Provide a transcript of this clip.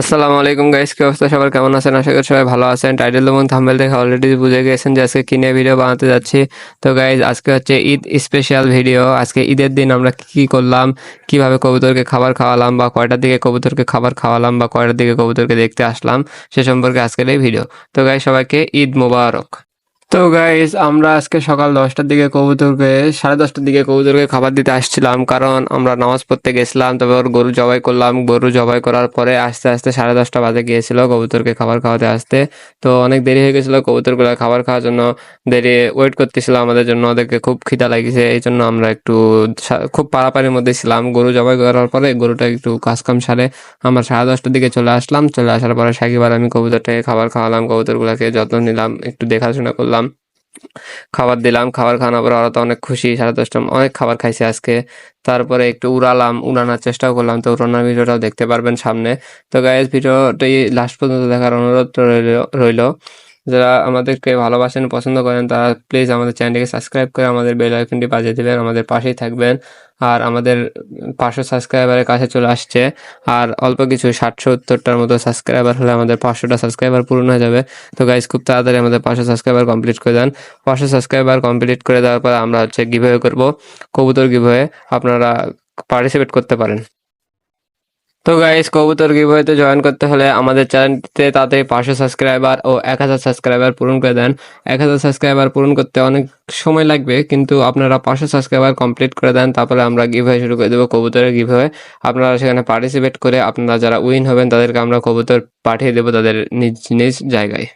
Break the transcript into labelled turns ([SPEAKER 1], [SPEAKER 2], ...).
[SPEAKER 1] আসসালামু আলাইকুম গাইস কি অবস্থা? সবার কেমন আছেন? আশা করি সবাই ভালো আছেন। টাইটেল এবং থাম্বেল দেখে অলরেডি বুঝে গেছেন যে আজকে কিনে ভিডিও বানাতে যাচ্ছি। তো গাইজ আজকে হচ্ছে ঈদ স্পেশাল ভিডিও আজকে ঈদের দিন আমরা কি কি করলাম? কীভাবে কবুতরকে খাবার খাওয়ালাম বা কয়টার দিকে কবুতরকে খাবার খাওয়ালাম বা কয়টার দিকে কবুতরকে দেখতে আসলাম, সে সম্পর্কে আজকের এই ভিডিও তো গাইজ সবাইকে ঈদ মোবারক। তো গাইস আমরা আজকে সকাল দশটার দিকে কবুতরকে, সাড়ে দশটার দিকে কবুতরকে খাবার দিতে আসছিলাম, কারণ আমরা নামাজ পড়তে গেছিলাম, তবে ওর গরু জবাই করলাম। গরু জবাই করার পরে আস্তে আস্তে সাড়ে দশটা বাজে গিয়েছিল কবুতরকে খাবার খাওয়াতে আসতে। তো অনেক দেরি হয়ে গেছিল কবুতরগুলো খাবার খাওয়ার জন্য। দেরি ওয়েট করতেছিল আমাদের জন্য, ওদেরকে খুব খিদা লাগিয়েছে এই জন্য আমরা একটু খুব পাড়াপাড়ির মধ্যে ছিলাম। গরু জবাই করার পরে গরুটা একটু কাজকাম সারে, আমরা সাড়ে দশটার দিকে চলে আসলাম। চলে আসার পরে সাকিবার আমি কবুতরটাকে খাবার খাওয়ালাম, কবুতরগুলোকে যত্ন নিলাম, একটু দেখাশোনা করলাম। খাবার দিলাম, খাবার খাওয়ানোর পর ওরা তো অনেক খুশি, সাড়ে দশটা অনেক খাবার খাইছে আজকে। তারপরে একটু উড়ালাম, উড়ানোর চেষ্টাও করলাম। তো উড়ানোর ভিডিওটাও দেখতে পারবেন সামনে। তো গাইজ ভিডিওটি লাস্ট পর্যন্ত দেখার অনুরোধ রইল রইল। যারা আমাদেরকে ভালোবাসেন, পছন্দ করেন, তারা প্লিজ আমাদের চ্যানেলটিকে সাবস্ক্রাইব করে আমাদের বেল আইকনটি বাজিয়ে দেবেন, আমাদের পাশেই থাকবেন। আর আমাদের পাঁচশো সাবস্ক্রাইবারের কাছে চলে আসছে। আর অল্প কিছু ষাটশো উত্তরটার মতো সাবস্ক্রাইবার হলে আমাদের পাঁচশোটা সাবস্ক্রাইবার পূরণ হয়ে যাবে। তো গাইজ খুব তাড়াতাড়ি আমাদের পাঁচশো সাবস্ক্রাইবার কমপ্লিট করে দেন। পাঁচশো সাবস্ক্রাইবার কমপ্লিট করে দেওয়ার পর আমরা হচ্ছে গিভওয়ে করব। কবুতর গিভওয়ে আপনারা পার্টিসিপেট করতে পারেন। তো গাইস কবুতর গিভওয়েতে জয়েন করতে হলে আমাদের চ্যানেলটিতে তাতে পাঁচশো সাবস্ক্রাইবার ও এক হাজার সাবস্ক্রাইবার পূরণ করে দেন। এক হাজার সাবস্ক্রাইবার পূরণ করতে অনেক সময় লাগবে, কিন্তু আপনারা পাঁচশো সাবস্ক্রাইবার কমপ্লিট করে দেন, তারপরে আমরা গিভওয়ে শুরু করে দেবো কবুতরের গিভওয়ে আপনারা সেখানে পার্টিসিপেট করে আপনারা যারা উইন হবেন, তাদেরকে আমরা কবুতর পাঠিয়ে দেবো তাদের নিজ নিজ জায়গায়।